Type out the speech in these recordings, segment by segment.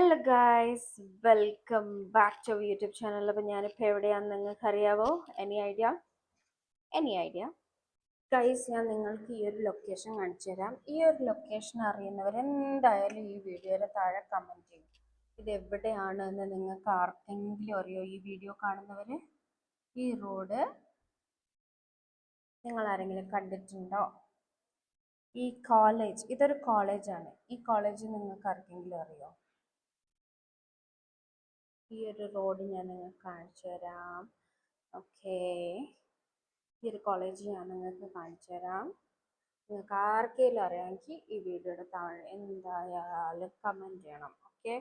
Hello guys welcome back to YouTube channel അപ്പം ഞാനിപ്പോൾ എവിടെയാണെന്ന് നിങ്ങൾക്ക് അറിയാവോ any idea any idea guys ഞാൻ നിങ്ങൾക്ക് ഈ ഒരു ലൊക്കേഷൻ കാണിച്ചു തരാം. ഈ ഒരു ലൊക്കേഷൻ അറിയുന്നവർ എന്തായാലും ഈ വീഡിയോയുടെ താഴെ കമന്റ് ചെയ്യും. ഇത് എവിടെയാണ് എന്ന് നിങ്ങൾക്ക് ആർക്കെങ്കിലും അറിയോ? ഈ വീഡിയോ കാണുന്നവർ ഈ റോഡ് നിങ്ങൾ ആരെങ്കിലും കണ്ടിട്ടുണ്ടോ? ഈ കോളേജ് ഇതൊരു കോളേജാണ് ഈ കോളേജ് നിങ്ങൾക്ക് ആർക്കെങ്കിലും അറിയോ? ഈ ഒരു റോഡ് ഞാൻ നിങ്ങൾക്ക് കാണിച്ചു തരാം. ഓക്കേ. ഈ ഒരു കോളേജ് ഞാൻ നിങ്ങൾക്ക് കാണിച്ചു തരാം. നിങ്ങൾക്ക് ആർക്കെങ്കിലും അറിയാമെങ്കിൽ ഈ വീഡിയോയുടെ താഴെ എന്തായാലും കമന്റ് ചെയ്യണം. ഓക്കെ.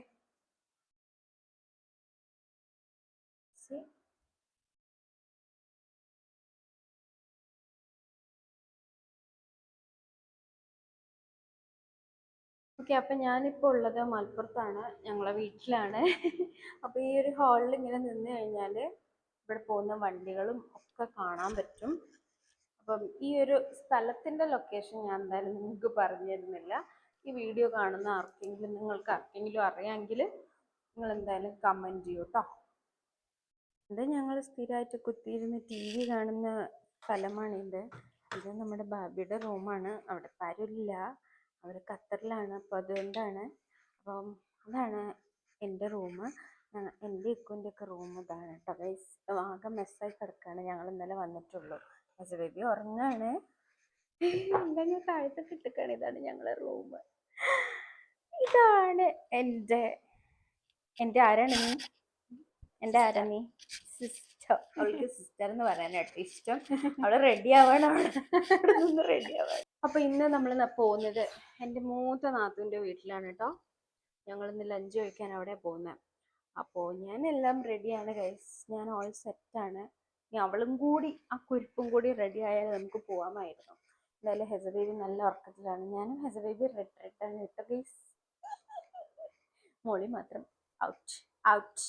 ഓക്കെ അപ്പം ഞാനിപ്പോൾ ഉള്ളത് മലപ്പുറത്താണ്. ഞങ്ങളെ വീട്ടിലാണ്. അപ്പോൾ ഈ ഒരു ഹാളിൽ ഇങ്ങനെ നിന്ന് കഴിഞ്ഞാൽ ഇവിടെ പോകുന്ന വണ്ടികളും ഒക്കെ കാണാൻ പറ്റും. അപ്പം ഈ ഒരു സ്ഥലത്തിന്റെ ലൊക്കേഷൻ ഞാൻ എന്തായാലും നിങ്ങൾക്ക് പറഞ്ഞു തരുന്നില്ല. ഈ വീഡിയോ കാണുന്ന ആർക്കെങ്കിലും നിങ്ങൾക്ക് ആർക്കെങ്കിലും അറിയാമെങ്കിൽ നിങ്ങൾ എന്തായാലും കമന്റ് ചെയ്യൂ കേട്ടോ ഇത് ഞങ്ങൾ സ്ഥിരമായിട്ട് കുത്തിയിരുന്ന് ടി വി കാണുന്ന സ്ഥലമാണിത്. ഇത് നമ്മുടെ ബാബിയുടെ റൂമാണ് അവിടെ ആരുമില്ല. അവർ ഖത്തറിലാണ്. അപ്പോൾ അതുകൊണ്ടാണ്. അപ്പം അതാണ് എന്റെ റൂം എന്റെ ഇക്കുന്റെ ഒക്കെ റൂം ഇതാണ് കേട്ടോ. ഗൈസ് ആകെ മെസ്സായി കിടക്കുകയാണ് ഞങ്ങൾ ഇന്നലെ വന്നിട്ടുള്ളൂ. ഹസ് ബേബി ഉറങ്ങാണ്. ഞാൻ താഴത്തൊക്കെ ഇതാണ് ഞങ്ങളെ റൂം ഇതാണ് എന്റെ എന്റെ ആരാണ് നീ എന്റെ ആരാ നീ സിസ്റ്റർ അവൾക്ക് സിസ്റ്റർ എന്ന് പറയാനായിട്ട് ഇഷ്ടം. അവൾ റെഡി ആവാണ്. നിന്ന് റെഡി ആവാൻ അപ്പൊ ഇന്ന് നമ്മൾ പോകുന്നത് എന്റെ മൂത്ത നാത്തുവിന്റെ വീട്ടിലാണ് കേട്ടോ. ഞങ്ങൾ ഇന്ന് ലഞ്ച് കഴിക്കാൻ അവിടെ പോകുന്നത് അപ്പോൾ ഞാൻ എല്ലാം റെഡിയാണ് ഗൈസ് ഞാൻ ഓൾ സെറ്റാണ് ഇനി അവളും കൂടി ആ കുരിപ്പും കൂടി റെഡി ആയാൽ നമുക്ക് പോകാമായിരുന്നു എന്തായാലും ഹെസ ബേബി നല്ല ഉറക്കത്തിലാണ്. ഞാനും ഹെസ ബേബി റെഡ് റെഡ് ആണ് കേട്ടോ ഗൈസ് മോളി മാത്രം. ഔട്ട് ഔട്ട്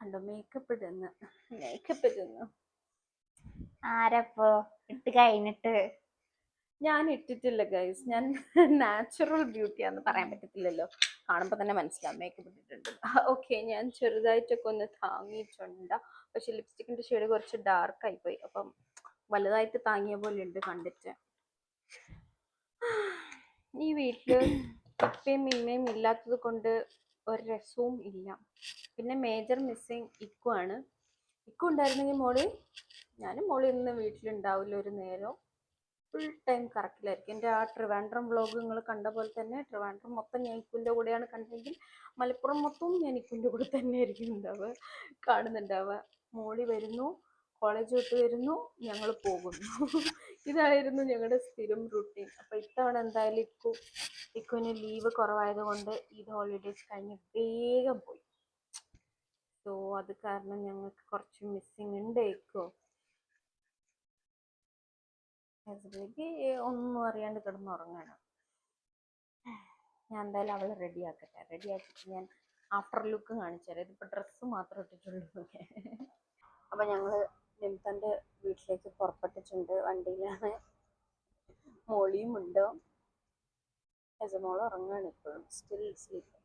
കണ്ടോ മേക്കപ്പ് ഇടുന്നു. മേക്കപ്പ് ഇടുന്നു. ആരപ്പോ? ഇട്ട് കഴിഞ്ഞിട്ട്. ഞാൻ ഇട്ടിട്ടില്ല ഗൈസ് ഞാൻ നാച്ചുറൽ ബ്യൂട്ടി ആണെന്ന് പറയാൻ പറ്റത്തില്ലല്ലോ. കാണുമ്പോൾ തന്നെ മനസ്സിലാവും. മേക്കപ്പ് ഇട്ടിട്ടുണ്ട്. ഓക്കെ ഞാൻ ചെറുതായിട്ടൊക്കെ ഒന്ന് താങ്ങിയിട്ടുണ്ട്. പക്ഷെ ലിപ്സ്റ്റിക്കിന്റെ ഷെയ്ഡ് കുറച്ച് ഡാർക്ക് ആയിപ്പോയി. അപ്പം വലുതായിട്ട് താങ്ങിയ പോലെ ഉണ്ട് കണ്ടിട്ട്. ഈ വീട്ടിൽ ഇപ്പയും ഇമ്മയും ഇല്ലാത്തത് കൊണ്ട് ഒരു രസവും ഇല്ല. പിന്നെ മേജർ മിസ്സിങ് ഇക്കു ആണ്. ഇക്കു ഉണ്ടായിരുന്നെങ്കിൽ മോളി ഞാനും മോൾ ഇന്ന് വീട്ടിലുണ്ടാവില്ല ഒരു നേരം ഫുൾ ടൈം കറക്കിലായിരിക്കും എന്റെ ആ ട്രിവാൻഡ്രം വ്ളോഗ് നിങ്ങൾ കണ്ട പോലെ തന്നെ ട്രിവാൻഡ്രം മൊത്തം ഞാൻ ഇക്കുന്റെ കൂടെയാണ് കണ്ടതെങ്കിൽ മലപ്പുറം മൊത്തവും ഞാൻ ഇക്കുന്റെ കൂടെ തന്നെ ആയിരിക്കും ഉണ്ടാവുക കാണുന്നുണ്ടാവുക. മോളി വരുന്നു കോളേജ് വിട്ട് വരുന്നു ഞങ്ങൾ പോകുന്നു. ഇതായിരുന്നു ഞങ്ങളുടെ സ്ഥിരം റുട്ടീൻ അപ്പോൾ ഇത്തവണ എന്തായാലും ഇക്കു ഇക്കുവിന് ലീവ് കുറവായതുകൊണ്ട് ഈദ് ഹോളിഡേയ്സ് കഴിഞ്ഞ് വേഗം പോയി. സോ അത് കാരണം ഞങ്ങൾക്ക് കുറച്ച് മിസ്സിങ് ഉണ്ട് ഇക്കോ. ബേബി ഒന്നും അറിയാണ്ട് കിടന്നുറങ്ങാണ് ഞാൻ എന്തായാലും അവളെ റെഡി ആക്കട്ടെ. റെഡി ആക്കിയിട്ട് ഞാൻ ആഫ്റ്റർ ലുക്ക് കാണിച്ചു തരാം. ഇതിപ്പോൾ ഡ്രസ്സ് മാത്രം ഇട്ടിട്ടുള്ളൂ അപ്പം ഞങ്ങൾ നിമിത്തന്റെ വീട്ടിലേക്ക് പുറപ്പെട്ടിട്ടുണ്ട്. വണ്ടിയിലാണ്. മോളിയും ഉണ്ട് യജമോൾ ഉറങ്ങാണ് ഇപ്പോഴും. സ്റ്റിൽ സ്ലീപ്പ്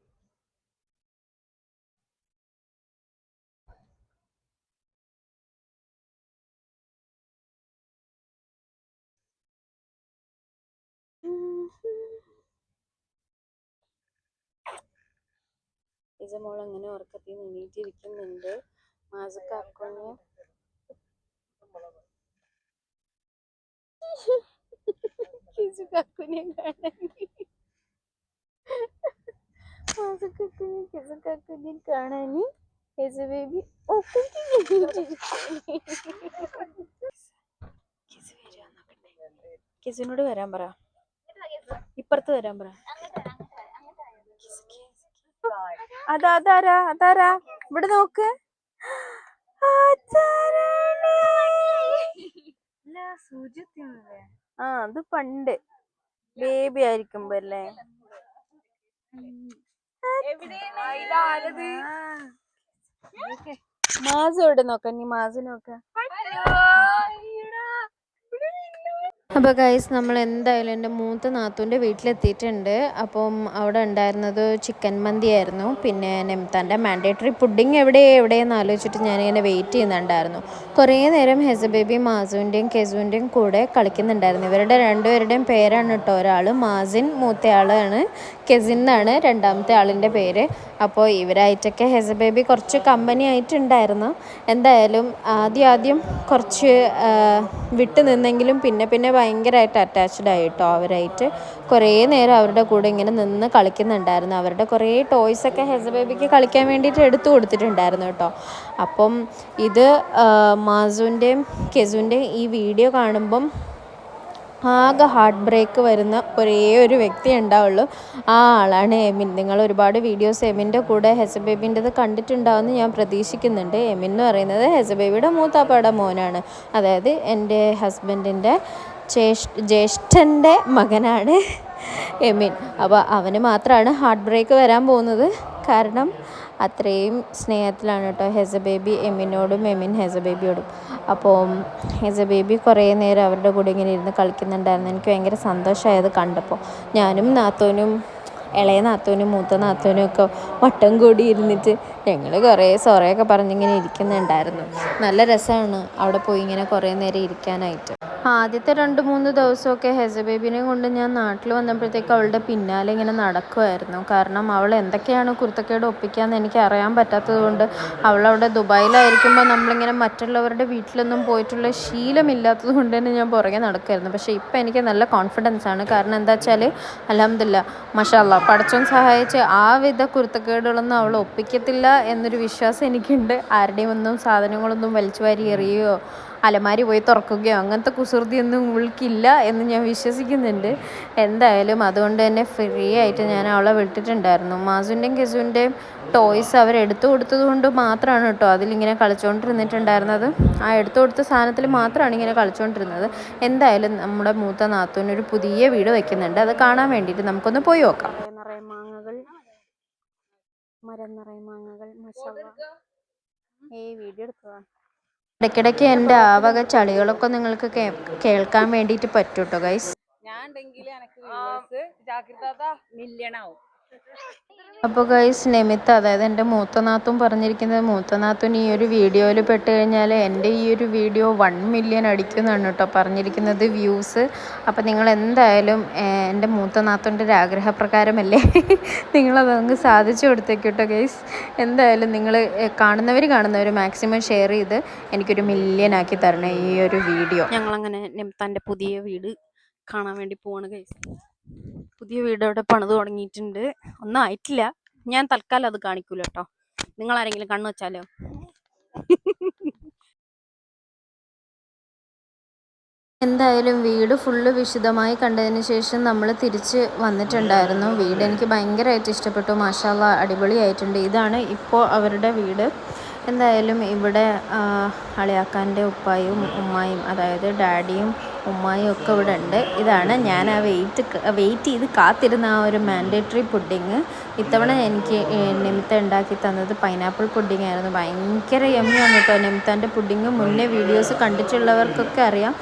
യജമോൾ അങ്ങനെ ഉറക്കത്തിൽ നിന്ന് എണീറ്റിരിക്കുന്നുണ്ട് മാസക്കാക്കൊന്ന് കിസു കാക്കുനെ കാണാൻ മാസക്കാക്കുനെ കിസു കാക്കുനെ കാണാൻ യജു ബേബി കിസുനോട് വരാൻ പറ. ഇപ്പുറത്ത് വരാൻ പറ. അതാ അതാരാ? അതാരാ? ഇവിടെ നോക്ക്. ആ അത് പണ്ട്. ബേബി ആയിരിക്കുമ്പോ അല്ലേ മാസ് എവിടെ നോക്ക? നീ മാസ് നോക്ക. അപ്പോൾ ഗൈസ് നമ്മൾ എന്തായാലും എന്റെ മൂത്ത നാത്തൂന്റെ വീട്ടിലെത്തിയിട്ടുണ്ട്. അപ്പം അവിടെ ഉണ്ടായിരുന്നത് ചിക്കൻ മന്തി ആയിരുന്നു. പിന്നെ നെംതാന്റെ മാൻഡേറ്ററി പുഡിങ് എവിടെ എവിടെയെന്ന് ആലോചിച്ചിട്ട് ഞാനിങ്ങനെ വെയിറ്റ് ചെയ്യുന്നുണ്ടായിരുന്നു. കുറേ നേരം ഹെസ ബേബി മാസുവിന്റെയും കെസുവിന്റെയും കൂടെ കളിക്കുന്നുണ്ടായിരുന്നു. ഇവരുടെ രണ്ടുപേരുടെയും പേരാണ് കേട്ടോ ഒരാൾ മാസിൻ മൂത്തയാളാണ് കെസിൻ എന്നാണ് രണ്ടാമത്തെ ആളിന്റെ പേര്. അപ്പോൾ ഇവരായിട്ടൊക്കെ ഹെസ ബേബി കുറച്ച് കമ്പനി ആയിട്ടുണ്ടായിരുന്നു. എന്തായാലും ആദ്യം ആദ്യം കുറച്ച് വിട്ടു നിന്നെങ്കിലും പിന്നെ പിന്നെ ഭയങ്കരമായിട്ട് അറ്റാച്ച്ഡ് ആയിട്ടോ അവരായിട്ട്. കുറേ നേരം അവരുടെ കൂടെ ഇങ്ങനെ നിന്ന് കളിക്കുന്നുണ്ടായിരുന്നു. അവരുടെ കുറേ ടോയ്സൊക്കെ ഹെസ ബേബിക്ക് കളിക്കാൻ വേണ്ടിയിട്ട് എടുത്തു കൊടുത്തിട്ടുണ്ടായിരുന്നു കേട്ടോ. അപ്പം ഇത് മാസുവിന്റെയും കെസുവിന്റെയും ഈ വീഡിയോ കാണുമ്പം ആകെ ഹാർട്ട് ബ്രേക്ക് വരുന്ന ഒരേ ഒരു വ്യക്തി ഉണ്ടാവുള്ളൂ. ആ ആളാണ് എമിൻ. നിങ്ങൾ ഒരുപാട് വീഡിയോസ് എമിന്റെ കൂടെ ഹെസ ബേബിന്റെത് കണ്ടിട്ടുണ്ടാവുമെന്ന് ഞാൻ പ്രതീക്ഷിക്കുന്നുണ്ട്. എമിൻ എന്ന് പറയുന്നത് ഹെസ ബേബിയുടെ മൂത്താപ്പയുടെ മോനാണ്. അതായത് എന്റെ ഹസ്ബൻഡിന്റെ ജ്യേഷ് ജ്യേഷ്ഠന്റെ മകനാണ് എമിൻ. അപ്പോൾ അവന് മാത്രമാണ് ഹാർട്ട് ബ്രേക്ക് വരാൻ പോകുന്നത്. കാരണം അത്രയും സ്നേഹത്തിലാണ് കേട്ടോ ഹെസ ബേബി എമിനോടും എമിൻ ഹെസ ബേബിയോടും. അപ്പോൾ ഹെസ ബേബി കുറേ നേരം അവരുടെ കൂടെ ഇങ്ങനെ ഇരുന്ന് കളിക്കുന്നുണ്ടായിരുന്നു. എനിക്ക് ഭയങ്കര സന്തോഷമായത് കണ്ടപ്പോൾ. ഞാനും നാത്തോനും ഇളയ നാത്തോനും മൂത്ത നാത്തോനും ഒക്കെ വട്ടം കൂടി ഇരുന്നിട്ട് ഞങ്ങൾ കുറേ സൊറയൊക്കെ പറഞ്ഞിങ്ങനെ ഇരിക്കുന്നുണ്ടായിരുന്നു. നല്ല രസമാണ് അവിടെ പോയി ഇങ്ങനെ കുറേ നേരം ഇരിക്കാനായിട്ട്. ആദ്യത്തെ രണ്ട് മൂന്ന് ദിവസമൊക്കെ ഹെസ കൊണ്ട് ഞാൻ നാട്ടിൽ വന്നപ്പോഴത്തേക്ക് അവളുടെ പിന്നാലെ ഇങ്ങനെ നടക്കുമായിരുന്നു കാരണം അവൾ എന്തൊക്കെയാണ് കുരുത്തക്കേട് ഒപ്പിക്കാന്ന് എനിക്ക് അറിയാൻ പറ്റാത്തത് കൊണ്ട് അവളവിടെ ദുബായിലായിരിക്കുമ്പോൾ നമ്മളിങ്ങനെ മറ്റുള്ളവരുടെ വീട്ടിലൊന്നും പോയിട്ടുള്ള ശീലമില്ലാത്തത് കൊണ്ട് തന്നെ ഞാൻ പുറകെ നടക്കുമായിരുന്നു പക്ഷേ ഇപ്പം എനിക്ക് നല്ല കോൺഫിഡൻസ് ആണ്. കാരണം എന്താ വെച്ചാൽ അലഹമില്ല മഷാല്ല പടച്ചോൻ സഹായിച്ച് ആ വിധ കുരുത്തക്കേടുകളൊന്നും അവൾ ഒപ്പിക്കത്തില്ല എന്നൊരു വിശ്വാസം എനിക്കുണ്ട്. ആരുടെയും ഒന്നും സാധനങ്ങളൊന്നും വലിച്ചു വാരി എറിയുകയോ അലമാരി പോയി തുറക്കുകയോ അങ്ങനത്തെ കുസൃതിയൊന്നും ഉൾക്കില്ല എന്ന് ഞാൻ വിശ്വസിക്കുന്നുണ്ട്. എന്തായാലും അതുകൊണ്ട് തന്നെ ഫ്രീ ആയിട്ട് ഞാൻ അവളെ വിട്ടിട്ടുണ്ടായിരുന്നു. മാസുവിന്റെയും കെസുവിന്റെയും ടോയ്സ് അവർ എടുത്തു കൊടുത്തത് കൊണ്ട് മാത്രമാണ് കേട്ടോ അതിലിങ്ങനെ കളിച്ചുകൊണ്ടിരുന്നിട്ടുണ്ടായിരുന്നത് ആ എടുത്തു കൊടുത്ത സാധനത്തിൽ മാത്രമാണ് ഇങ്ങനെ കളിച്ചുകൊണ്ടിരുന്നത് എന്തായാലും നമ്മുടെ മൂത്ത നാത്തൂനൊരു പുതിയ വീട് വയ്ക്കുന്നുണ്ട് അത് കാണാൻ വേണ്ടിയിട്ട് നമുക്കൊന്ന് പോയി നോക്കാം. ഏയ് വീഡിയോ എടുക്കുക ഇടയ്ക്കിടയ്ക്ക് എന്റെ ആ വക ചളികളൊക്കെ നിങ്ങൾക്ക് കേൾക്കാൻ വേണ്ടിട്ട് പറ്റൂട്ടോ ഗൈസ് ഞാൻ ഉണ്ടെങ്കിൽ എനക്ക് ജാഗ്രത മില്യൺ ആവും അപ്പോൾ ഗൈസ് നിമിത്ത അതായത് എന്റെ മൂത്തനാത്തും പറഞ്ഞിരിക്കുന്നത് മൂത്തനാത്തും ഈ ഒരു വീഡിയോയിൽ പെട്ട് കഴിഞ്ഞാൽ എന്റെ ഈ ഒരു വീഡിയോ വൺ മില്യൺ അടിക്കുന്നതാണ് കേട്ടോ പറഞ്ഞിരിക്കുന്നത് വ്യൂസ് അപ്പോൾ നിങ്ങൾ എന്തായാലും എന്റെ മൂത്തനാത്തന്റെ ഒരു ആഗ്രഹപ്രകാരമല്ലേ നിങ്ങളത് അങ്ങ് സാധിച്ചു കൊടുത്തേക്ക് കേട്ടോ ഗൈസ് എന്തായാലും നിങ്ങൾ കാണുന്നവർ കാണുന്നവർ മാക്സിമം ഷെയർ ചെയ്ത് എനിക്കൊരു മില്യൺ ആക്കി തരണേ ഈ ഒരു വീഡിയോ. ഞങ്ങളങ്ങനെ നിമിത്താന്റെ പുതിയ വീട് കാണാൻ വേണ്ടി പോവാണ് ഗൈസ് പുതിയ വീട് അവിടെ പണിത് തുടങ്ങിയിട്ടുണ്ട്. ഒന്നും ആയിട്ടില്ല. ഞാൻ തൽക്കാലം അത് കാണിക്കൂല കേട്ടോ നിങ്ങൾ ആരെങ്കിലും കണ്ണു വെച്ചാലോ? എന്തായാലും വീട് ഫുള്ള് വിശദമായി കണ്ടതിന് ശേഷം നമ്മൾ തിരിച്ച് വന്നിട്ടുണ്ടായിരുന്നു. വീട് എനിക്ക് ഭയങ്കരമായിട്ട് ഇഷ്ടപ്പെട്ടു. മാഷാല്ല അടിപൊളിയായിട്ടുണ്ട്. ഇതാണ് ഇപ്പോൾ അവരുടെ വീട്. എന്തായാലും ഇവിടെ അളിയാക്കാന്റെ ഉപ്പായും ഉമ്മായും അതായത് ഡാഡിയും ഉമ്മായും ഒക്കെ ഇവിടെ ഉണ്ട്. ഇതാണ് ഞാൻ ആ വെയിറ്റ് വെയിറ്റ് ചെയ്ത് കാത്തിരുന്ന ആ ഒരു മാൻഡേറ്ററി പുഡിങ്. ഇത്തവണ എനിക്ക് നിമിത്ത ഉണ്ടാക്കി തന്നത് പൈനാപ്പിൾ പുഡിംഗ് ആയിരുന്നു. ഭയങ്കര യമ്മിയാണ് കേട്ടോ. നിമിത്താന്റെ പുഡിങ്. മുന്നേ വീഡിയോസ് കണ്ടിട്ടുള്ളവർക്കൊക്കെ അറിയാം.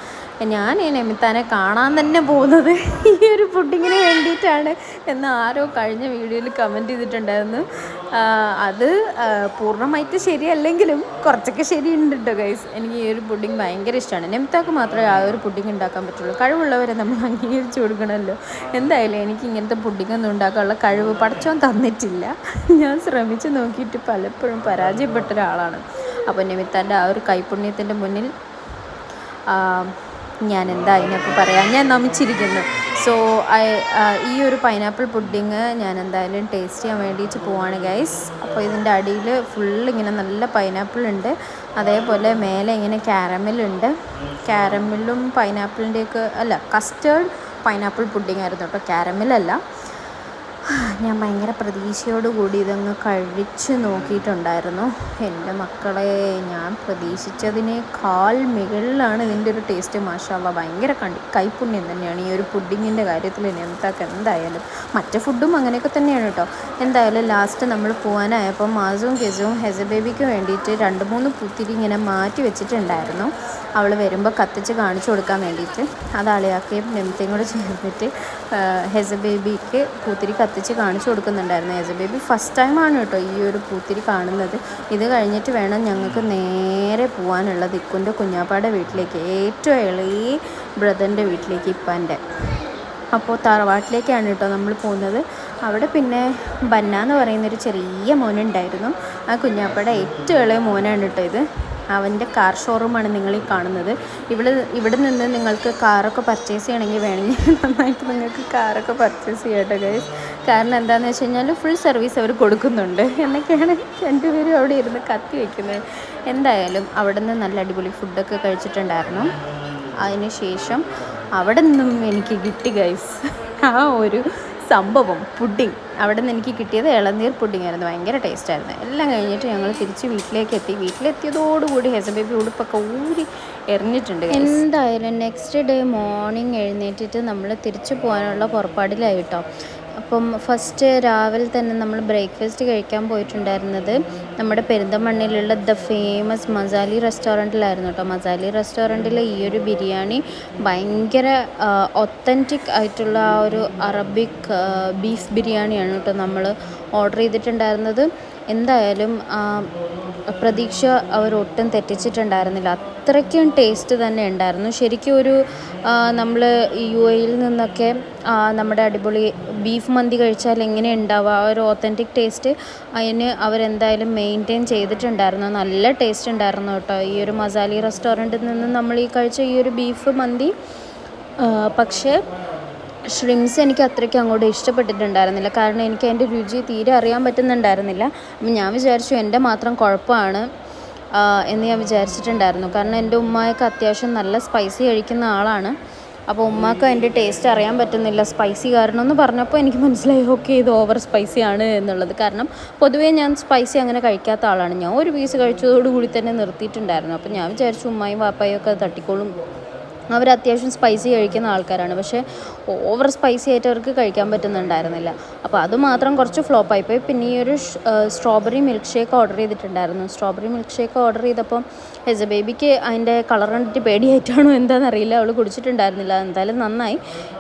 ഞാൻ ഈ നിമിത്താനെ കാണാൻ തന്നെ പോകുന്നത് ഈ ഒരു പുഡിങ്ങിന് വേണ്ടിയിട്ടാണ് എന്ന് ആരോ കഴിഞ്ഞ വീഡിയോയിൽ കമന്റ് ചെയ്തിട്ടുണ്ടായിരുന്നു. അത് പൂർണമായിട്ട് ശരിയല്ലെങ്കിലും കുറച്ചൊക്കെ ശരിയുണ്ട് കേട്ടോ ഗൈസ് എനിക്ക് ഈ ഒരു പുഡിങ് ഭയങ്കര ഇഷ്ടമാണ് നിമിത്താക്ക് മാത്രമേ ആ ഒരു പുഡിങ് ഉണ്ടാക്കാൻ പറ്റുള്ളൂ. കഴിവുള്ളവരെ നമ്മൾ അംഗീകരിച്ചു കൊടുക്കണമല്ലോ. എന്തായാലും എനിക്ക് ഇങ്ങനത്തെ പുഡിംഗ് ഒന്നും ഉണ്ടാക്കാനുള്ള കഴിവ് പഠിച്ചോൻ തന്നിട്ടില്ല. ഞാൻ ശ്രമിച്ചു നോക്കിയിട്ട് പലപ്പോഴും പരാജയപ്പെട്ട ഒരാളാണ്. അപ്പോൾ നിമിത്താന്റെ ആ ഒരു കൈപുണ്യത്തിന്റെ മുന്നിൽ ഞാൻ എന്താ അതിനൊക്കെ പറയാം. ഞാൻ നമിച്ചിരിക്കുന്നു സോ ഈ ഒരു പൈനാപ്പിൾ പുഡിങ് ഞാൻ എന്തായാലും ടേസ്റ്റ് ചെയ്യാൻ വേണ്ടിയിട്ട് പോവാണ് ഗൈസ് അപ്പോൾ ഇതിന്റെ അടിയിൽ ഫുൾ ഇങ്ങനെ നല്ല പൈനാപ്പിൾ ഉണ്ട്. അതേപോലെ മേലെ ഇങ്ങനെ ക്യാരമിലുണ്ട് ക്യാരമിലും പൈനാപ്പിളിന്റെയൊക്കെ അല്ല കസ്റ്റേർഡ് പൈനാപ്പിൾ പുഡിങ് ആയിരുന്നു കേട്ടോ. ക്യാരമലല്ല ഞാൻ ഭയങ്കര പ്രതീക്ഷയോടുകൂടി ഇതങ്ങ് കഴിച്ച് നോക്കിയിട്ടുണ്ടായിരുന്നു. എന്റെ മക്കളെ ഞാൻ പ്രതീക്ഷിച്ചതിനേക്കാൾ മുകളിലാണ് ഇതിന്റെ ഒരു ടേസ്റ്റ് മാഷാല്ല ഭയങ്കര കണ്ടി കൈപ്പുണ്യം തന്നെയാണ് ഈ ഒരു പുഡിങ്ങിന്റെ കാര്യത്തിൽ എന്താക്ക് എന്തായാലും. മറ്റു ഫുഡും അങ്ങനെയൊക്കെ തന്നെയാണ് കേട്ടോ. എന്തായാലും ലാസ്റ്റ് നമ്മൾ പോകാനായപ്പോൾ മാസും കെസും ഹെസ ബേബിക്ക് വേണ്ടിയിട്ട് രണ്ട് മൂന്ന് പുത്തിരി ഇങ്ങനെ മാറ്റി വെച്ചിട്ടുണ്ടായിരുന്നു. അവൾ വരുമ്പോൾ കത്തിച്ച് കാണിച്ചു കൊടുക്കാൻ വേണ്ടിയിട്ട്. അത് അളിയാക്കുകയും നെമത്തയും കൂടെ ചേർന്നിട്ട് ഹെസ ബേബിക്ക് പൂത്തിരി കത്തിച്ച് കാണിച്ചു കൊടുക്കുന്നുണ്ടായിരുന്നു ഏജ് ബേബി. ഫസ്റ്റ് ടൈമാണ് കേട്ടോ ഈ ഒരു പൂത്തിരി കാണുന്നത്. ഇത് കഴിഞ്ഞിട്ട് വേണം ഞങ്ങൾക്ക് നേരെ പോകാനുള്ളത് ഇക്കുന്റെ കുഞ്ഞാപ്പാടെ വീട്ടിലേക്ക് ഏറ്റവും ഇളയ ബ്രദറിന്റെ വീട്ടിലേക്ക് ഇപ്പാന്റെ അപ്പോൾ തറവാട്ടിലേക്കാണ് കേട്ടോ നമ്മൾ പോകുന്നത്. അവിടെ പിന്നെ ബന്ന എന്ന് പറയുന്നൊരു ചെറിയ മോനുണ്ടായിരുന്നു. ആ കുഞ്ഞാപ്പയുടെ ഏറ്റവും ഇളയ മോനാണ് കേട്ടോ ഇത്. അവന്റെ കാർ ഷോറൂമാണ് നിങ്ങൾ ഈ കാണുന്നത്. ഇവിടെ ഇവിടെ നിന്ന് നിങ്ങൾക്ക് കാറൊക്കെ പർച്ചേസ് ചെയ്യണമെങ്കിൽ വേണമെങ്കിൽ നന്നായിട്ട് നിങ്ങൾക്ക് കാറൊക്കെ പർച്ചേസ് ചെയ്യട്ടെ ഗൈസ് കാരണം എന്താണെന്ന് വെച്ച് കഴിഞ്ഞാൽ ഫുൾ സർവീസ് അവർ കൊടുക്കുന്നുണ്ട്. എന്നൊക്കെയാണ് രണ്ടുപേരും അവിടെ ഇരുന്ന് കത്തി വയ്ക്കുന്നത് എന്തായാലും അവിടെ നിന്ന് നല്ല അടിപൊളി ഫുഡൊക്കെ കഴിച്ചിട്ടുണ്ടായിരുന്നു. അതിന് ശേഷം അവിടെ നിന്നും എനിക്ക് കിട്ടി ഗൈസ് ആ ഒരു സംഭവം പുഡിങ്. അവിടെ നിന്ന് എനിക്ക് കിട്ടിയത് ഇളനീർ പുഡിംഗ് ആയിരുന്നു. ഭയങ്കര ടേസ്റ്റ് ആയിരുന്നു. എല്ലാം കഴിഞ്ഞിട്ട് ഞങ്ങൾ തിരിച്ച് വീട്ടിലേക്ക് എത്തി വീട്ടിലെത്തിയതോടുകൂടി ഹെസ ബേബി ഉടുപ്പൊക്കെ ഊരി എറിഞ്ഞിട്ടുണ്ട് എന്തായാലും നെക്സ്റ്റ് ഡേ മോർണിംഗ് എഴുന്നേറ്റിട്ട് നമ്മൾ തിരിച്ചു പോകാനുള്ള പുറപ്പാടിലായി കേട്ടോ. അപ്പം ഫസ്റ്റ് രാവിലെ തന്നെ നമ്മൾ ബ്രേക്ക്ഫാസ്റ്റ് കഴിക്കാൻ പോയിട്ടുണ്ടായിരുന്നത് നമ്മുടെ പെരിന്തമണ്ണിലുള്ള ദ ഫേമസ് മസാലി റെസ്റ്റോറന്റിലായിരുന്നു കേട്ടോ. മസാലി റെസ്റ്റോറന്റിലെ ഈ ഒരു ബിരിയാണി ഭയങ്കര ഒത്തന്റിക് ആയിട്ടുള്ള ആ ഒരു അറബിക് ബീഫ് ബിരിയാണിയാണ് കേട്ടോ നമ്മൾ ഓർഡർ ചെയ്തിട്ടുണ്ടായിരുന്നത്. എന്തായാലും പ്രതീക്ഷ അവർ ഒട്ടും തെറ്റിച്ചിട്ടുണ്ടായിരുന്നില്ല. അത്രയ്ക്കും ടേസ്റ്റ് തന്നെ ഉണ്ടായിരുന്നു. ശരിക്കും ഒരു നമ്മൾ യു എയിൽ നിന്നൊക്കെ നമ്മുടെ അടിപൊളി ബീഫ് മന്തി കഴിച്ചാൽ എങ്ങനെ ഉണ്ടാവുക? ആ ഒരു ഓത്തന്റിക് ടേസ്റ്റ് അതിന് അവരെന്തായാലും മെയിന്റെയിൻ ചെയ്തിട്ടുണ്ടായിരുന്നു. നല്ല ടേസ്റ്റ് ഉണ്ടായിരുന്നു കേട്ടോ. ഈ ഒരു മസാലി റെസ്റ്റോറന്റിൽ നിന്ന് നമ്മൾ ഈ കഴിച്ച ഈ ഒരു ബീഫ് മന്തി പക്ഷേ ഷ്രിംസ് എനിക്ക് അത്രയ്ക്ക് അങ്ങോട്ട് ഇഷ്ടപ്പെട്ടിട്ടുണ്ടായിരുന്നില്ല. കാരണം എനിക്ക് അതിന്റെ രുചി തീരെ അറിയാൻ പറ്റുന്നുണ്ടായിരുന്നില്ല. അപ്പം ഞാൻ വിചാരിച്ചു എന്റെ മാത്രം കുഴപ്പമാണ് എന്ന് ഞാൻ വിചാരിച്ചിട്ടുണ്ടായിരുന്നു. കാരണം എന്റെ ഉമ്മയൊക്കെ അത്യാവശ്യം നല്ല സ്പൈസി കഴിക്കുന്ന ആളാണ്. അപ്പോൾ ഉമ്മക്ക് അതിന്റെ ടേസ്റ്റ് അറിയാൻ പറ്റുന്നില്ല. സ്പൈസി കാരണം എന്ന് പറഞ്ഞപ്പോൾ എനിക്ക് മനസ്സിലായി ഓക്കെ ഇത് ഓവർ സ്പൈസി ആണ് എന്നുള്ളത്. കാരണം പൊതുവേ ഞാൻ സ്പൈസി അങ്ങനെ കഴിക്കാത്ത ആളാണ്. ഞാൻ ഒരു പീസ് കഴിച്ചതോടുകൂടി തന്നെ നിർത്തിയിട്ടുണ്ടായിരുന്നു. അപ്പോൾ ഞാൻ വിചാരിച്ചു ഉമ്മായും വാപ്പായും ഒക്കെ തട്ടിക്കോളും. അവർ അത്യാവശ്യം സ്പൈസി കഴിക്കുന്ന ആൾക്കാരാണ്. പക്ഷേ ഓവർ സ്പൈസി ആയിട്ട് അവർക്ക് കഴിക്കാൻ പറ്റുന്നുണ്ടായിരുന്നില്ല. അപ്പോൾ അത് മാത്രം കുറച്ച് ഫ്ലോപ്പ് പോയി. പിന്നെ ഈ ഒരു സ്ട്രോബെറി മിൽക്ക് ഷേക്ക് ഓർഡർ ചെയ്തിട്ടുണ്ടായിരുന്നു. സ്ട്രോബെറി മിൽക്ക് ഷേക്ക് ഓർഡർ ചെയ്തപ്പം എ ബേബിക്ക് അതിന്റെ കളർ കണ്ടിട്ട് പേടിയായിട്ടാണോ എന്താണെന്നറിയില്ല അവൾ കുടിച്ചിട്ടുണ്ടായിരുന്നില്ല. എന്തായാലും നന്നായി.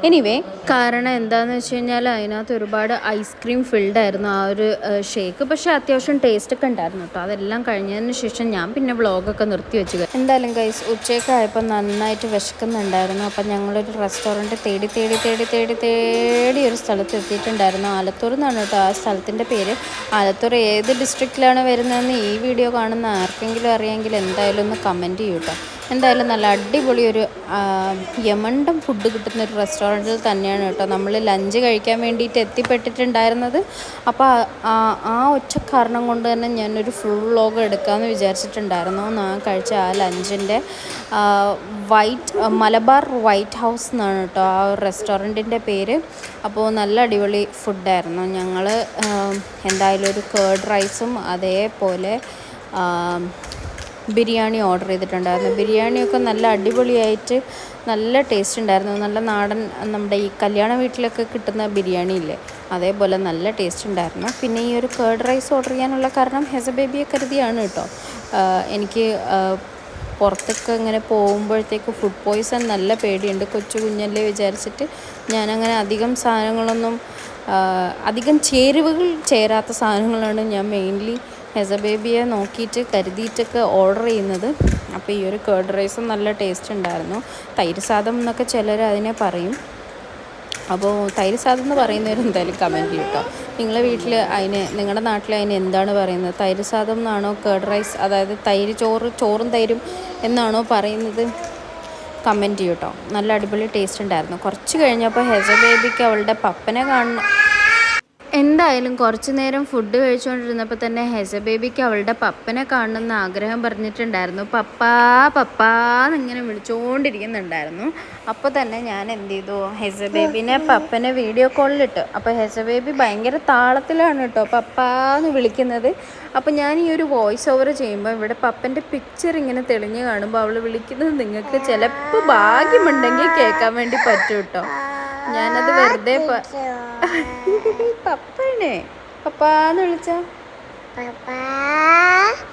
എനിവേ കാരണം എന്താണെന്ന് വെച്ച് കഴിഞ്ഞാൽ അതിനകത്ത് ഒരുപാട് ഐസ്ക്രീം ഫിൽഡ് ആയിരുന്നു ആ ഒരു ഷേക്ക് പക്ഷേ അത്യാവശ്യം ടേസ്റ്റ് ഒക്കെ ഉണ്ടായിരുന്നു കേട്ടോ അതെല്ലാം കഴിഞ്ഞതിന് ശേഷം ഞാൻ പിന്നെ വ്ളോഗൊക്കെ നിർത്തി വെച്ചു. എന്തായാലും കൈസ് ഉച്ചയൊക്കെ ആയപ്പോൾ നന്നായിട്ട് വിശക്കുന്നുണ്ടായിരുന്നു. അപ്പം ഞങ്ങളൊരു റെസ്റ്റോറന്റ് തേടി തേടി തേടി തേടി തേടി ഒരു സ്ഥലത്ത് എത്തിയിട്ടുണ്ടായിരുന്നു. ആലത്തൂർ എന്നാണ് കേട്ടോ ആ സ്ഥലത്തിന്റെ പേര്. ആലത്തൂർ ഏത് ഡിസ്ട്രിക്റ്റിലാണ് വരുന്നതെന്ന് ഈ വീഡിയോ കാണുന്ന ആർക്കെങ്കിലും അറിയാമെങ്കിൽ എന്തായാലും ഒന്ന് കമന്റ് ചെയ്യൂ കേട്ടോ. എന്തായാലും നല്ല അടിപൊളി ഒരു യമണ്ടം ഫുഡ് കിട്ടുന്ന ഒരു റെസ്റ്റോറന്റിൽ തന്നെയാണ് കേട്ടോ. നമ്മൾ ലഞ്ച് കഴിക്കാൻ വേണ്ടിയിട്ട് എത്തിപ്പെട്ടിട്ടുണ്ടായിരുന്നത്. അപ്പോൾ ആ ഒറ്റ കാരണം കൊണ്ട് തന്നെ ഞാനൊരു ഫുൾ വ്ളോഗ് എടുക്കാമെന്ന് വിചാരിച്ചിട്ടുണ്ടായിരുന്നു. ഞാൻ കഴിച്ച ആ ലഞ്ചിന്റെ വൈറ്റ് മലബാർ വൈറ്റ് ഹൗസ് എന്നാണ് കേട്ടോ ആ റെസ്റ്റോറന്റിന്റെ പേര്. അപ്പോൾ നല്ല അടിപൊളി ഫുഡായിരുന്നു ഞങ്ങൾ എന്തായാലും ഒരു കേർഡ് റൈസും അതേപോലെ ബിരിയാണി ഓർഡർ ചെയ്തിട്ടുണ്ടായിരുന്നു. ബിരിയാണിയൊക്കെ നല്ല അടിപൊളിയായിട്ട് നല്ല ടേസ്റ്റ് ഉണ്ടായിരുന്നു. നല്ല നാടൻ നമ്മുടെ ഈ കല്യാണ വീട്ടിലൊക്കെ കിട്ടുന്ന ബിരിയാണി ഇല്ലേ അതേപോലെ നല്ല ടേസ്റ്റ് ഉണ്ടായിരുന്നു. പിന്നെ ഈ ഒരു കേർഡ് റൈസ് ഓർഡർ ചെയ്യാനുള്ള കാരണം ഹെസ ബേബിയെ കരുതിയാണ് കേട്ടോ. എനിക്ക് പുറത്തൊക്കെ ഇങ്ങനെ പോകുമ്പോഴത്തേക്ക് ഫുഡ് പോയ്സൺ നല്ല പേടിയുണ്ട്. കൊച്ചു കുഞ്ഞല്ലേ വിചാരിച്ചിട്ട് ഞാനങ്ങനെ അധികം സാധനങ്ങളൊന്നും അധികം ചേരുവകൾ ചേരാത്ത സാധനങ്ങളാണ് ഞാൻ മെയിൻലി ഹെസ ബേബിയെ നോക്കിയിട്ട് കരുതിയിട്ടൊക്കെ ഓർഡർ ചെയ്യുന്നത്. അപ്പോൾ ഈ ഒരു കേർഡ് റൈസും നല്ല ടേസ്റ്റ് ഉണ്ടായിരുന്നു. തൈര് സാദം എന്നൊക്കെ ചിലർ അതിനെ പറയും. അപ്പോൾ തൈര് സാദം എന്ന് പറയുന്നവർ എന്തായാലും കമന്റ് ചെയ്യും കേട്ടോ നിങ്ങളെ വീട്ടിൽ അതിന് നിങ്ങളുടെ നാട്ടിൽ അതിന് എന്താണ് പറയുന്നത്? തൈര് സാദം എന്നാണോ കേർഡ് റൈസ് അതായത് തൈര് ചോറ് ചോറും തൈരും എന്നാണോ പറയുന്നത്? കമന്റ് ചെയ്യും കേട്ടോ നല്ല അടിപൊളി ടേസ്റ്റ് ഉണ്ടായിരുന്നു. കുറച്ച് കഴിഞ്ഞപ്പോൾ ഹെസ ബേബിക്ക് അവളുടെ പപ്പനെ കാണണം എന്തായാലും കുറച്ചു നേരം ഫുഡ് കഴിച്ചുകൊണ്ടിരുന്നപ്പോൾ തന്നെ ഹെസ ബേബിക്ക് അവളുടെ പപ്പനെ കാണണമെന്ന് ആഗ്രഹം പറഞ്ഞിട്ടുണ്ടായിരുന്നു. പപ്പാ പപ്പാ എന്നിങ്ങനെ വിളിച്ചുകൊണ്ടിരിക്കുന്നുണ്ടായിരുന്നു അപ്പോൾ തന്നെ ഞാൻ എന്ത് ചെയ്തു? ഹെസ ബേബിനെ പപ്പനെ വീഡിയോ കോളിലിട്ടു അപ്പോൾ ഹെസ ബേബി ഭയങ്കര താളത്തിലാണ് കേട്ടോ പപ്പാ എന്ന് വിളിക്കുന്നത്. അപ്പോൾ ഞാൻ ഈ ഒരു വോയിസ് ഓവർ ചെയ്യുമ്പോൾ ഇവിടെ പപ്പന്റെ പിക്ചർ ഇങ്ങനെ തെളിഞ്ഞ് കാണുമ്പോൾ അവൾ വിളിക്കുന്നത് നിങ്ങൾക്ക് ചിലപ്പോൾ ഭാഗ്യമുണ്ടെങ്കിൽ കേൾക്കാൻ വേണ്ടി പറ്റും കേട്ടോ. ഞാനത് വെറുതെ പ- പപ്പനെ പപ്പാന്ന് വിളിച്ച?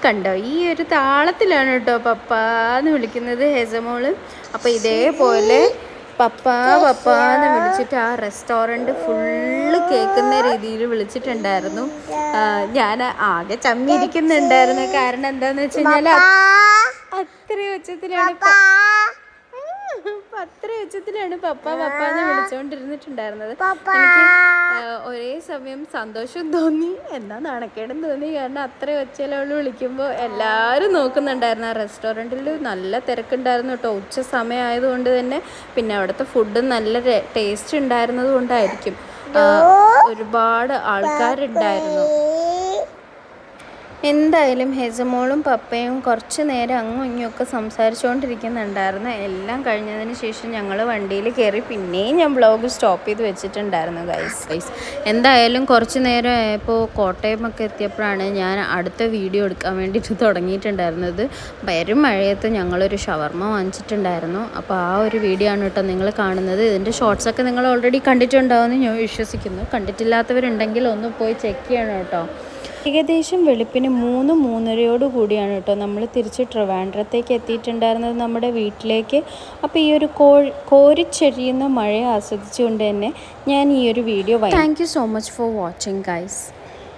കണ്ടോ ഈ ഒരു താളത്തിലാണ് കേട്ടോ പപ്പാന്ന് വിളിക്കുന്നത് ഹെസമോൾ. അപ്പൊ ഇതേപോലെ പപ്പാ പപ്പാന്ന് വിളിച്ചിട്ട് ആ റെസ്റ്റോറന്റ് ഫുള്ള് കേൾക്കുന്ന രീതിയിൽ വിളിച്ചിട്ടുണ്ടായിരുന്നു. ഞാൻ ആകെ ചമ്മിയിരിക്കുന്നുണ്ടായിരുന്നു. കാരണം എന്താന്ന് വെച്ച് കഴിഞ്ഞാൽ അത്ര ഉച്ചത്തിലാണ് അത്ര ഉച്ചത്തിലാണ് പപ്പ പപ്പ എന്ന് വിളിച്ചുകൊണ്ടിരുന്നിട്ടുണ്ടായിരുന്നത് എനിക്ക് ഒരേ സമയം സന്തോഷം തോന്നി. എന്നാ നാണക്കേടും തോന്നി. കാരണം അത്ര വിളിക്കുമ്പോ വിളിക്കുമ്പോൾ എല്ലാവരും നോക്കുന്നുണ്ടായിരുന്നു. ആ റെസ്റ്റോറന്റിൽ നല്ല തിരക്കുണ്ടായിരുന്നു കേട്ടോ. ഉച്ച സമയമായതുകൊണ്ട് തന്നെ. പിന്നെ അവിടുത്തെ ഫുഡ് നല്ല ടേസ്റ്റ് ഉണ്ടായിരുന്നത് കൊണ്ടായിരിക്കും. ഒരുപാട് ആൾക്കാരുണ്ടായിരുന്നു. എന്തായാലും ഹെസമോളും പപ്പയും കുറച്ച് നേരം അങ്ങും ഇങ്ങുമൊക്കെ സംസാരിച്ചുകൊണ്ടിരിക്കുന്നുണ്ടായിരുന്നു എല്ലാം കഴിഞ്ഞതിന് ശേഷം ഞങ്ങൾ വണ്ടിയിൽ കയറി പിന്നെയും ഞാൻ ബ്ലോഗ് സ്റ്റോപ്പ് ചെയ്ത് വെച്ചിട്ടുണ്ടായിരുന്നു ഗൈസ് ഗൈസ് എന്തായാലും കുറച്ച് നേരം ആയപ്പോൾ കോട്ടയമൊക്കെ എത്തിയപ്പോഴാണ് ഞാൻ അടുത്ത വീഡിയോ എടുക്കാൻ വേണ്ടിയിട്ട് തുടങ്ങിയിട്ടുണ്ടായിരുന്നത്. വരും മഴയത്ത് ഞങ്ങളൊരു ഷവർമ വാങ്ങിച്ചിട്ടുണ്ടായിരുന്നു. അപ്പോൾ ആ ഒരു വീഡിയോ ആണ് കേട്ടോ നിങ്ങൾ കാണുന്നത്. ഇതിന്റെ ഷോർട്സൊക്കെ നിങ്ങൾ ഓൾറെഡി കണ്ടിട്ടുണ്ടാവുമെന്ന് ഞാൻ വിശ്വസിക്കുന്നു. കണ്ടിട്ടില്ലാത്തവരുണ്ടെങ്കിൽ ഒന്ന് പോയി ചെക്ക് ചെയ്യണം കേട്ടോ. ഏകദേശം വെളുപ്പിന് മൂന്ന് മൂന്നരയോട് കൂടിയാണ് കേട്ടോ നമ്മൾ തിരിച്ച് ട്രിവാൻഡ്രത്തേക്ക് എത്തിയിട്ടുണ്ടായിരുന്നത് നമ്മുടെ വീട്ടിലേക്ക്. അപ്പോൾ ഈ ഒരു കോ കോരിച്ചെഴിയുന്ന മഴയെ ആസ്വദിച്ചുകൊണ്ട് തന്നെ ഞാൻ ഈ ഒരു video thank so much for watching guys